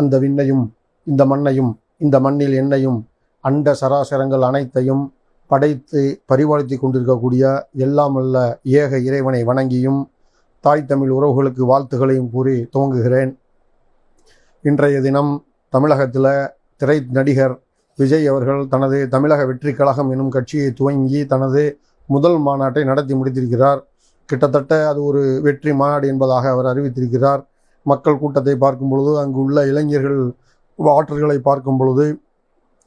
அந்த விண்ணையும் இந்த மண்ணையும் இந்த மண்ணில் என்னையும் அண்ட சராசரங்கள் அனைத்தையும் படைத்து பரிபாலித்து கொண்டிருக்கக்கூடிய எல்லாம் அல்ல ஏக இறைவனை வணங்கியும் தாய் தமிழ் உறவுகளுக்கு வாழ்த்துகளையும் கூறி துவங்குகிறேன். இன்றைய தினம் தமிழகத்தில் திரை நடிகர் விஜய் அவர்கள் தனது தமிழக வெற்றி கழகம் எனும் கட்சியை துவங்கி தனது முதல் மாநாட்டை நடத்தி முடித்திருக்கிறார். கிட்டத்தட்ட அது ஒரு வெற்றி மாநாடு என்பதாக அவர் அறிவித்திருக்கிறார். மக்கள் கூட்டத்தை பார்க்கும் பொழுது அங்கு உள்ள இளைஞர்கள் ஆற்றல்களை பார்க்கும் பொழுது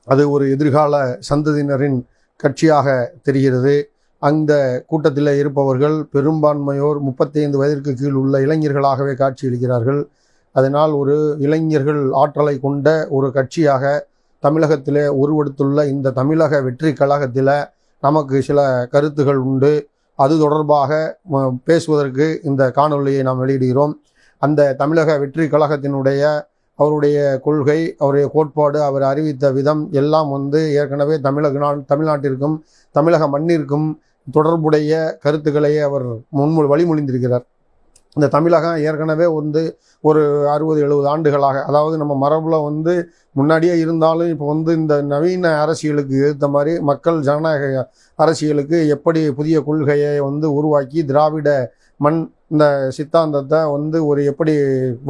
அது ஒரு எதிர்கால சந்ததியினரின் கட்சியாக தெரிகிறது. அந்த கூட்டத்தில் இருப்பவர்கள் பெரும்பான்மையோர் முப்பத்தைந்து வயதிற்கு கீழ் உள்ள இளைஞர்களாகவே காட்சியளிக்கிறார்கள். அதனால் ஒரு இளைஞர்கள் ஆற்றலை கொண்ட ஒரு கட்சியாக தமிழகத்திலே உருவெடுத்துள்ள இந்த தமிழக வெற்றி கழகத்தில் நமக்கு சில கருத்துகள் உண்டு. அது தொடர்பாக பேசுவதற்கு இந்த காணொலியை நாம் வெளியிடுகிறோம். அந்த தமிழக வெற்றி கழகத்தினுடைய அவருடைய கொள்கை அவருடைய கோட்பாடு அவர் அறிவித்த விதம் எல்லாம் வந்து ஏற்கனவே தமிழக நாள் தமிழ்நாட்டிற்கும் தமிழக மண்ணிற்கும் தொடர்புடைய கருத்துக்களை அவர் முன்மொழி வழிமொழிந்திருக்கிறார். இந்த தமிழகம் ஏற்கனவே வந்து ஒரு அறுபது எழுபது ஆண்டுகளாக அதாவது நம்ம மரபில் வந்து முன்னாடியே இருந்தாலும் இப்போ வந்து இந்த நவீன அரசியலுக்கு ஏற்ற மாதிரி மக்கள் ஜனநாயக அரசியலுக்கு எப்படி புதிய கொள்கையை வந்து உருவாக்கி திராவிட மண் இந்த சித்தாந்தத்தை வந்து ஒரு எப்படி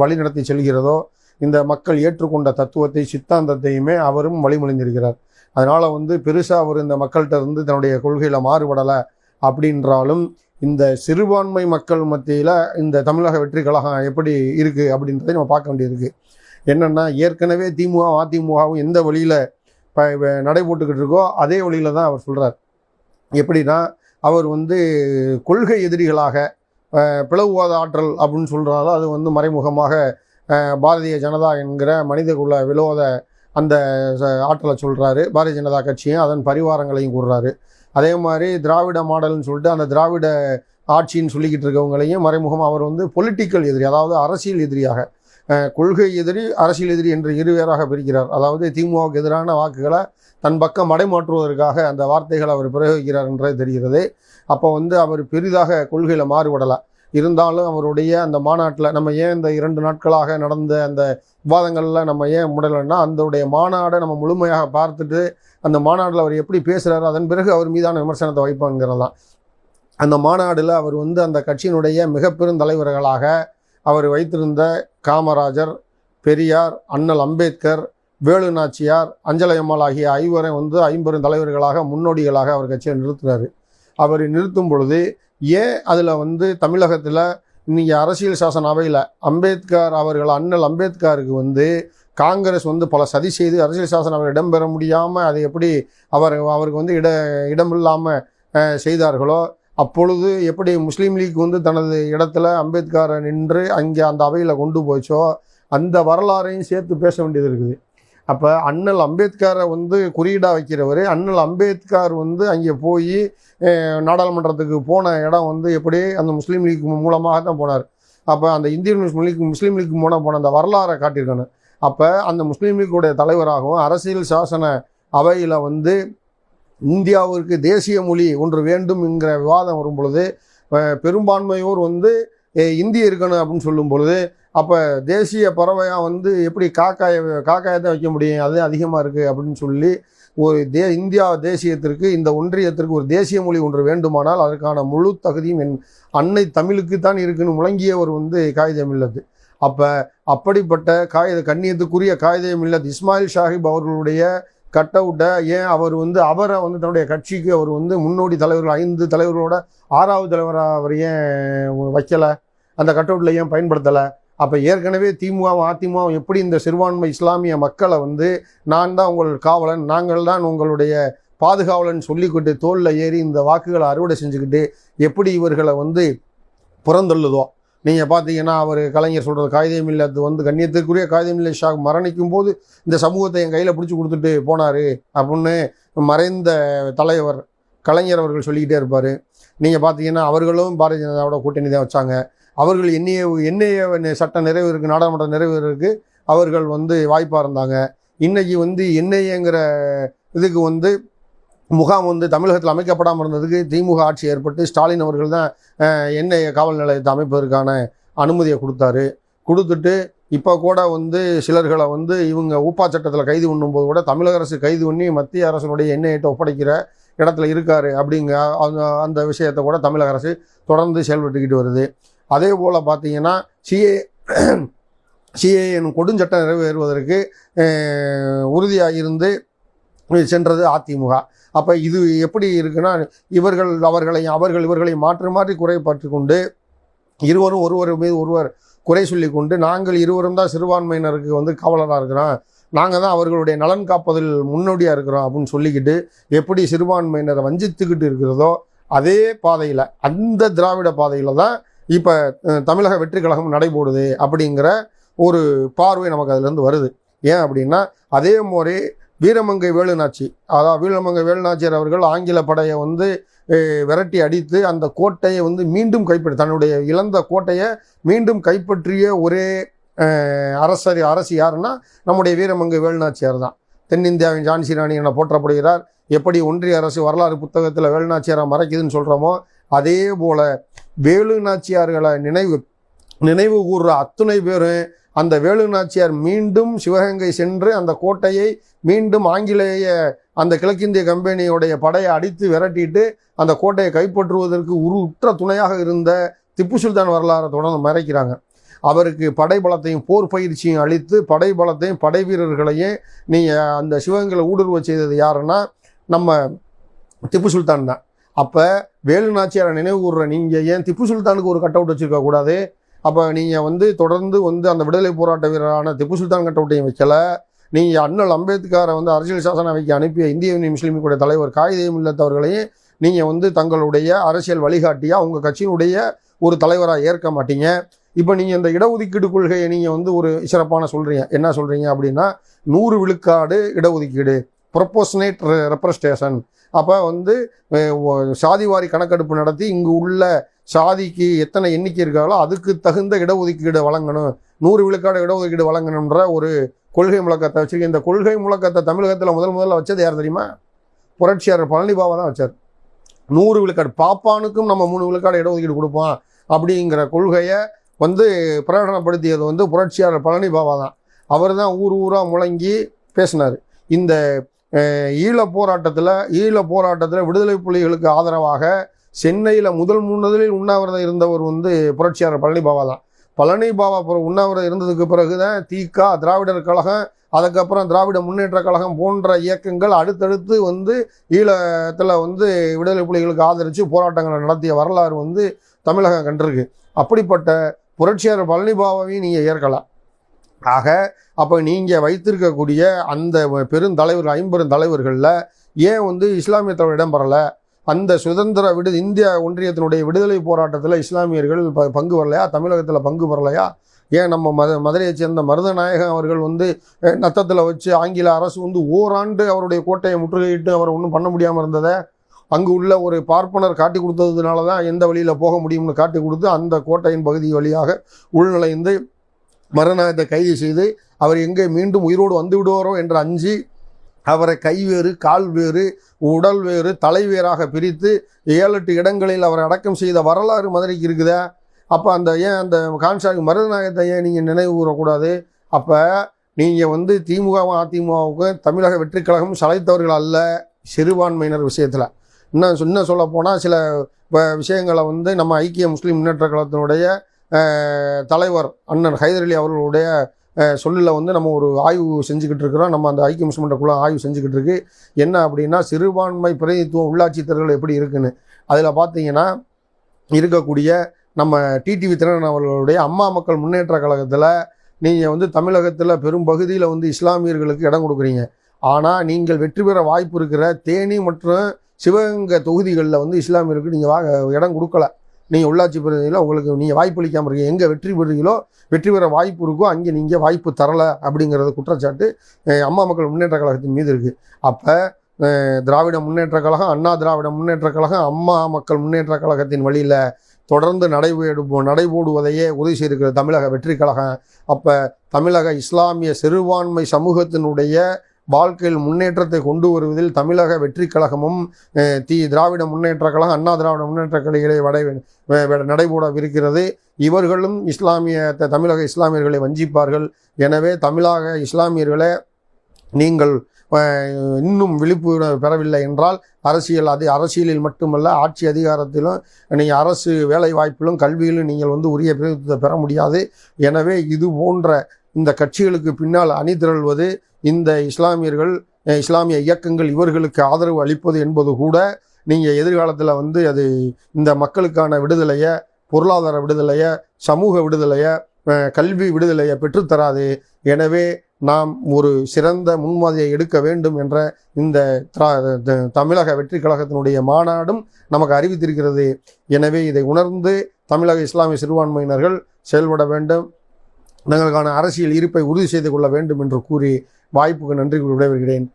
வழிநடத்தி செல்கிறதோ இந்த மக்கள் ஏற்றுக்கொண்ட தத்துவத்தை சித்தாந்தத்தையுமே அவரும் வழிமொழிந்திருக்கிறார். அதனால் வந்து பெருசாக அவர் இந்த மக்கள்கிட்ட இருந்து தன்னுடைய கொள்கையில் மாறுபடலை அப்படின்றாலும் இந்த சிறுபான்மை மக்கள் மத்தியில் இந்த தமிழக வெற்றி கழகம் எப்படி இருக்குது அப்படின்றதை நம்ம பார்க்க வேண்டியிருக்கு. என்னென்னா ஏற்கனவே திமுக அதிமுகவும் எந்த வழியில் ப நடைபோட்டுக்கிட்டு இருக்கோ அதே வழியில் தான் அவர் சொல்கிறார் எப்படின்னா அவர் வந்து கொள்கை எதிரிகளாக பிளவுவாத ஆற்றல் அப்படின்னு சொல்கிறாரோ அது வந்து மறைமுகமாக பாரதிய ஜனதா என்கிற மனிதகுல விரோத அந்த ஆற்றலை சொல்கிறாரு பாரதிய ஜனதா கட்சியும் அதன் பரிவாரங்களையும் கூறுறாரு. அதே மாதிரி திராவிட மாடல்னு சொல்லிட்டு அந்த திராவிட ஆட்சின்னு சொல்லிக்கிட்டு இருக்கவங்களையும் மறைமுகம் அவர் வந்து பொலிட்டிக்கல் எதிரி அதாவது அரசியல் எதிரியாக கொள்கை எதிரி அரசியல் எதிரி என்று இருவேறாக பிரிக்கிறார். அதாவது திமுகவுக்கு எதிரான வாக்குகளை தன் பக்கம் மடைமாற்றுவதற்காக அந்த வார்த்தைகள் அவர் பிரயோகிக்கிறார் என்றே தெரிகிறது. அப்போ வந்து அவர் பெரிதாக கொள்கையில் மாறுபடலை. இருந்தாலும் அவருடைய அந்த மாநாட்டில் நம்ம ஏன் இந்த இரண்டு நாட்களாக நடந்த அந்த விவாதங்களில் நம்ம ஏன் முடலைன்னா அந்தோடைய மாநாடை நம்ம முழுமையாக பார்த்துட்டு அந்த மாநாட்டில் அவர் எப்படி பேசுகிறாரோ அதன் பிறகு அவர் மீதான விமர்சனத்தை வைப்பாங்கிறது தான் அந்த மாநாடில் அவர் வந்து அந்த கட்சியினுடைய மிக பெரும் தலைவர்களாக அவர் வைத்திருந்த காமராஜர் பெரியார் அண்ணல் அம்பேத்கர் வேலு நாச்சியார் அஞ்சலையம்மாள் ஆகிய ஐவரை வந்து ஐம்பெரும் தலைவர்களாக முன்னோடிகளாக அவர் கட்சியை நிறுத்துறாரு அவர் நிறுத்தும் பொழுது ஏன் அதில் வந்து தமிழகத்தில் இன்னைக்கு அரசியல் சாசன அவையில் அம்பேத்கர் அவர்கள் அண்ணல் அம்பேத்கருக்கு வந்து காங்கிரஸ் வந்து பல சதி செய்து அரசியல் சாசன அவையில் இடம்பெற முடியாமல் அதை எப்படி அவர் அவருக்கு வந்து இட இடமில்லாமல் செய்தார்களோ அப்பொழுது எப்படி முஸ்லீம் லீக் வந்து தனது இடத்துல அம்பேத்கரை நின்று அங்கே அந்த அவையில் கொண்டு போச்சோ அந்த வரலாறையும் சேர்த்து பேச வேண்டியது இருக்குது. அப்போ அண்ணல் அம்பேத்கரை வந்து குறியீடாக வைக்கிறவர். அண்ணல் அம்பேத்கர் வந்து அங்கே போய் நாடாளுமன்றத்துக்கு போன இடம் வந்து எப்படி? அந்த முஸ்லீம் லீக் மூலமாக தான் போனார். அப்போ அந்த இந்திய முஸ்லீம் லீக் முஸ்லீம் லீக் மூலம் போன அந்த வரலாறை காட்டியிருக்காங்க. அப்போ அந்த முஸ்லீம் லீக்குடைய தலைவராகவும் அரசியல் சாசன அவையில் வந்து இந்தியாவிற்கு தேசிய மொழி ஒன்று வேண்டும் என்கிற விவாதம் வரும் பொழுது பெரும்பான்மையோர் வந்து இந்தி இருக்கணும் அப்படின்னு சொல்லும் பொழுது அப்போ தேசிய பறவையாக வந்து எப்படி காக்காயை காக்காயை தான் வைக்க முடியும்? அது அதிகமாக இருக்குது அப்படின்னு சொல்லி ஒரு தே இந்தியா தேசியத்திற்கு இந்த ஒன்றியத்திற்கு ஒரு தேசிய மொழி ஒன்று வேண்டுமானால் அதற்கான முழு தகுதியும் என் அன்னை தமிழுக்கு தான் இருக்குன்னு முழங்கியவர் வந்து காகிதம் இல்லது அப்போ அப்படிப்பட்ட காகித கண்ணியத்துக்குரிய காகிதம் மில்லத் இஸ்மாயில் ஷாஹிப் அவர்களுடைய கட் அவுட்டை ஏன் அவர் வந்து அவரை வந்து தன்னுடைய கட்சிக்கு அவர் வந்து முன்னோடி தலைவர்கள் ஐந்து தலைவர்களோட ஆறாவது தலைவராக அவர் ஏன் வைக்கலை? அந்த கட் அவுட்டில் ஏன் பயன்படுத்தலை? அப்போ ஏற்கனவே திமுகவும் அதிமுகவும் எப்படி இந்த சிறுபான்மை இஸ்லாமிய மக்களை வந்து நான் தான் உங்கள் காவலன் நாங்கள் தான் உங்களுடைய பாதுகாவலன் சொல்லிக்கிட்டு தோளில் ஏறி இந்த வாக்குகளை அறுவடை செஞ்சுக்கிட்டு எப்படி இவர்களை வந்து புறந்தள்ளுதோ. நீங்கள் பார்த்தீங்கன்னா அவர் கலைஞர் சொல்கிறது காகிதம் இல்லை அது வந்து கண்ணியத்திற்குரிய காகிதம் இல்லை ஷா மரணிக்கும் போது இந்த சமூகத்தை என் கையில் பிடிச்சி கொடுத்துட்டு போனார் அப்படின்னு மறைந்த தலைவர் கலைஞர் அவர்கள் சொல்லிக்கிட்டே இருப்பார். நீங்கள் பார்த்தீங்கன்னா அவர்களும் பாரதிய ஜனதாவோட கூட்டணி தான் வச்சாங்க. அவர்கள் எண்ணிய எண்ணெய சட்ட நிறைவேறுக்கு நாடாளுமன்ற நிறைவேறுக்கு அவர்கள் வந்து வாய்ப்பாக இருந்தாங்க. இன்றைக்கி வந்து என்ஐஏங்கிற இதுக்கு வந்து முகாம் வந்து தமிழகத்தில் அமைக்கப்படாமல் இருந்ததுக்கு திமுக ஆட்சி ஏற்பட்டு ஸ்டாலின் அவர்கள் தான் என்ஐஏ காவல் நிலையத்தை அமைப்பதற்கான அனுமதியை கொடுத்தாரு. கொடுத்துட்டு இப்போ கூட வந்து சிலர்களை வந்து இவங்க ஊப்பா சட்டத்தில் கைது பண்ணும்போது கூட தமிழக அரசு கைது பண்ணி மத்திய அரசனுடைய எண்ணெயிட்ட ஒப்படைக்கிற இடத்துல இருக்காரு அப்படிங்க அந்த அந்த விஷயத்தை கூட தமிழக அரசு தொடர்ந்து செயல்பட்டுக்கிட்டு வருது. அதே போல் பார்த்தீங்கன்னா சிஏ சிஏ எனும் கொடுஞ்சட்டம் நிறைவேறுவதற்கு உறுதியாக இருந்து சென்றது அதிமுக. அப்போ இது எப்படி இருக்குன்னா இவர்கள் அவர்களை அவர்கள் இவர்களை மாற்றி மாற்றி குறைப்பற்றி கொண்டு இருவரும் ஒருவர் மீது ஒருவர் குறை சொல்லி கொண்டு நாங்கள் இருவரும் தான் சிறுபான்மையினருக்கு வந்து காவலராக இருக்கிறோம். நாங்கள் தான் அவர்களுடைய நலன் காப்பதில் முன்னோடியாக இருக்கிறோம் அப்படின்னு சொல்லிக்கிட்டு எப்படி சிறுபான்மையினரை வஞ்சித்துக்கிட்டு இருக்கிறதோ அதே பாதையில் அந்த திராவிட பாதையில் தான் இப்போ தமிழக வெற்றி கழகம் நடைபோடுது அப்படிங்கிற ஒரு பார்வை நமக்கு அதுலேருந்து வருது. ஏன் அப்படின்னா அதே மாதிரி வீரமங்கை வேலுநாச்சி அதாவது வீரமங்கை வேலுநாச்சியார் அவர்கள் ஆங்கில படையை வந்து விரட்டி அடித்து அந்த கோட்டையை வந்து மீண்டும் கைப்பற்றி தன்னுடைய இழந்த கோட்டையை மீண்டும் கைப்பற்றிய ஒரே அரசர் அரசு யாருன்னா நம்முடைய வீரமங்கை வேலுநாச்சியார் தான். தென்னிந்தியாவின் ஜான்சி ராணி என போற்றப்படுகிறார். எப்படி ஒன்றிய அரசு வரலாறு புத்தகத்தில் வேலுநாச்சியாரை மறைக்குதுன்னு சொல்கிறோமோ அதே போல வேலுநாச்சியார்களை நினைவு நினைவு கூறுற அத்துணை பேரும் அந்த வேலுநாச்சியார் மீண்டும் சிவகங்கை சென்று அந்த கோட்டையை மீண்டும் ஆங்கிலேய அந்த கிழக்கிந்திய கம்பெனியுடைய படையை அடித்து விரட்டிட்டு அந்த கோட்டையை கைப்பற்றுவதற்கு உரு உற்ற துணையாக இருந்த திப்பு சுல்தான் வரலாறை தொடர்ந்து மறைக்கிறாங்க. அவருக்கு படைபலத்தையும் போர் பயிற்சியும் அளித்து படைபலத்தையும் படை வீரர்களையும் நீங்கள் அந்த சிவகங்கையில் ஊடுருவ செய்தது யாருன்னா நம்ம திப்பு சுல்தான் தான். அப்போ வேலு நாச்சியாரை நினைவு கூறுற நீங்கள் ஏன் திப்பு சுல்தானுக்கு ஒரு கட் அவுட் வச்சுருக்க கூடாது? அப்போ நீங்கள் வந்து தொடர்ந்து வந்து அந்த விடுதலை போராட்ட வீரரான திப்பு சுல்தான் கட் அவுட்டையும் வைக்கல. நீங்கள் அண்ணல் அம்பேத்கரை வந்து அரசியல் சாசன அவைக்கு அனுப்பிய இந்திய யூனியன் தலைவர் காயிதே இல்லாதவர்களையும் நீங்கள் வந்து தங்களுடைய அரசியல் வழிகாட்டியாக உங்கள் கட்சியினுடைய ஒரு தலைவராக ஏற்க மாட்டீங்க. இப்போ நீங்கள் இந்த இடஒதுக்கீடு கொள்கையை நீங்கள் வந்து ஒரு சிறப்பான சொல்கிறீங்க என்ன சொல்கிறீங்க அப்படின்னா நூறு விழுக்காடு இடஒதுக்கீடு ப்ரொப்போஷனேட் ரெப்ரஸ்டேஷன் அப்போ வந்து சாதிவாரி கணக்கெடுப்பு நடத்தி இங்கு உள்ள சாதிக்கு எத்தனை எண்ணிக்கை இருக்காங்களோ அதுக்கு தகுந்த இடஒதுக்கீடு வழங்கணும். நூறு விழுக்காடு இடஒதுக்கீடு வழங்கணுன்ற ஒரு கொள்கை முழக்கத்தை வச்சுருக்கேன். இந்த கொள்கை முழக்கத்தை தமிழகத்தில் முதல் முதல்ல வச்சது யார் தெரியுமா? புரட்சியாளர் பழனி பாபா தான் வச்சார். நூறு விழுக்காடு பாப்பானுக்கும் நம்ம மூணு விழுக்காடு இடஒதுக்கீடு கொடுப்போம் அப்படிங்கிற கொள்கையை வந்து பிரகடனப்படுத்தியது வந்து புரட்சியாளர் பழனி பாபா தான். அவர் தான் ஊர் ஊராக முழங்கி பேசினார். இந்த ஈழ போராட்டத்தில் ஈழ போராட்டத்தில் விடுதலை புலிகளுக்கு ஆதரவாக சென்னையில் முதல் முதலில் உண்ணாவிரதம் இருந்தவர் வந்து புரட்சியாளர் பழனி பாபா தான். பழனி பாபா உண்ணாவிரதம் இருந்ததுக்கு பிறகு தான் தீக்கா திராவிடர் கழகம் அதுக்கப்புறம் திராவிட முன்னேற்ற கழகம் போன்ற இயக்கங்கள் அடுத்தடுத்து வந்து ஈழத்தில் வந்து விடுதலை புலிகளுக்கு ஆதரித்து போராட்டங்களை நடத்திய வரலாறு வந்து தமிழகம் கண்டிருக்கு. அப்படிப்பட்ட புரட்சியாளர் பழனி பாபாவையும் நீங்கள் ஏற்கலாம். ஆக அப்போ நீங்கள் வைத்திருக்கக்கூடிய அந்த பெருந்தலைவர் ஐம்பெரும் தலைவர்களில் ஏன் வந்து இஸ்லாமிய தலைவர் இடம் பெறலை அந்த சுதந்திர விடு இந்திய ஒன்றியத்தினுடைய விடுதலை போராட்டத்தில் இஸ்லாமியர்கள் ப- பங்கு வரலையா? தமிழகத்தில் பங்கு வரலையா? ஏன் நம்ம மத மதுரையை சேர்ந்த மருதநாயகம் அவர்கள் வந்து நத்தத்தில் வச்சு ஆங்கில அரசு வந்து ஓராண்டு அவருடைய கோட்டையை முற்றுகையிட்டு அவர் ஒன்றும் பண்ண முடியாமல் இருந்ததை? அங்கு உள்ள ஒரு பார்ப்பனர் காட்டி கொடுத்ததுனால தான் எந்த வழியில் போக முடியும்னு காட்டி கொடுத்து அந்த கோட்டையின் பகுதி வழியாக உள்நுழைந்து மரணத்தை கைது செய்து அவர் எங்கே மீண்டும் உயிரோடு வந்து விடுவாரோ என்று அஞ்சு அவரை கை வேறு கால் வேறு உடல் வேறு தலைவேறாக பிரித்து ஏழு எட்டு இடங்களில் அவரை அடக்கம் செய்த வரலாறு மதுரைக்கு இருக்குதா? அப்போ அந்த ஏன் அந்த கான்சாக்கு மருதநாயகத்தை ஏன் நீங்கள் நினைவு கூறக்கூடாது? அப்போ நீங்கள் வந்து திமுகவும் அதிமுகவுக்கும் தமிழக வெற்றிக்கழகம் சளைத்தவர்கள் அல்ல சிறுபான்மையினர் விஷயத்தில். இன்னும் இன்னும் சொல்ல போனால் சில இப்போ விஷயங்களை வந்து நம்ம ஐக்கிய முஸ்லீம் முன்னேற்ற கழகத்தினுடைய தலைவர் அண்ணன் ஹைதர் அலி அவர்களுடைய சொல்லில் வந்து நம்ம ஒரு ஆய்வு செஞ்சுக்கிட்டு இருக்கிறோம். நம்ம அந்த ஐக்கிய முஸ்லீம் மன்ற குழு ஆய்வு செஞ்சுக்கிட்டு இருக்கு. என்ன அப்படின்னா சிறுபான்மை பிரதிநிதித்துவம் உள்ளாட்சி தேர்தல் எப்படி இருக்குன்னு. அதில் பார்த்தீங்கன்னா இருக்கக்கூடிய நம்ம டிடிவி திறன் அவர்களுடைய அம்மா மக்கள் முன்னேற்ற கழகத்தில் நீங்கள் வந்து தமிழகத்தில் பெரும் பகுதியில் வந்து இஸ்லாமியர்களுக்கு இடம் கொடுக்குறீங்க. ஆனால் நீங்கள் வெற்றி பெற வாய்ப்பு இருக்கிற தேனி மற்றும் சிவகங்கை தொகுதிகளில் வந்து இஸ்லாமியருக்கு நீங்கள் வா இடம் கொடுக்கல. நீங்கள் உள்ளாட்சி பிரதிநிதியில் உங்களுக்கு நீங்கள் வாய்ப்பு அளிக்காமல் இருக்கீங்க. எங்கே வெற்றி பெறுறீங்களோ வெற்றி பெற வாய்ப்பு இருக்கோ அங்கே நீங்கள் வாய்ப்பு தரலை அப்படிங்கிறது குற்றச்சாட்டு அம்மா மக்கள் முன்னேற்ற கழகத்தின் மீது இருக்குது அப்போ திராவிட முன்னேற்ற கழகம் அண்ணா திராவிட முன்னேற்ற கழகம் அம்மா மக்கள் முன்னேற்ற கழகத்தின் வழியில் தொடர்ந்து நடைபெறும் நடைபோடுவதையே உதவி செய்திருக்கிற தமிழக வெற்றி கழகம். அப்போ தமிழக இஸ்லாமிய சிறுபான்மை சமூகத்தினுடைய வாழ்க்கையில் முன்னேற்றத்தை கொண்டு வருவதில் தமிழக வெற்றி கழகமும் தி திராவிட முன்னேற்ற கழகம் அண்ணா திராவிட முன்னேற்ற கழகிலே வடை நடைபோடவிருக்கிறது. இவர்களும் இஸ்லாமிய தமிழக இஸ்லாமியர்களை வஞ்சிப்பார்கள். எனவே தமிழக இஸ்லாமியர்களை நீங்கள் இன்னும் விழிப்புணர்வு பெறவில்லை என்றால் அரசியல் அது அரசியலில் மட்டுமல்ல ஆட்சி அதிகாரத்திலும் நீங்கள் அரசு வேலை வாய்ப்பிலும் கல்வியிலும் நீங்கள் வந்து உரிய பிரதித்துவத்தை பெற முடியாது. எனவே இது போன்ற இந்த கட்சிகளுக்கு பின்னால் அணிதிரள்வது இந்த இஸ்லாமியர்கள் இஸ்லாமிய இயக்கங்கள் இவர்களுக்கு ஆதரவு அளிப்பது என்பது கூட நீங்கள் எதிர்காலத்தில் வந்து அது இந்த மக்களுக்கான விடுதலையை பொருளாதார விடுதலையை சமூக விடுதலையை கல்வி விடுதலையை பெற்றுத்தராது. எனவே நாம் ஒரு சிறந்த முன்மாதிரியை எடுக்க வேண்டும் என்ற இந்த திரா- தமிழக வெற்றி கழகத்தினுடைய மாநாடும் நமக்கு அறிவித்திருக்கிறது. எனவே இதை உணர்ந்து தமிழக இஸ்லாமிய சிறுபான்மையினர்கள் செயல்பட வேண்டும். தங்களுக்கான அரசியல் இருப்பை உறுதி செய்து கொள்ள வேண்டும் என்று கூறி வாய்ப்புக்கு நன்றி விடைபெறுகிறேன்.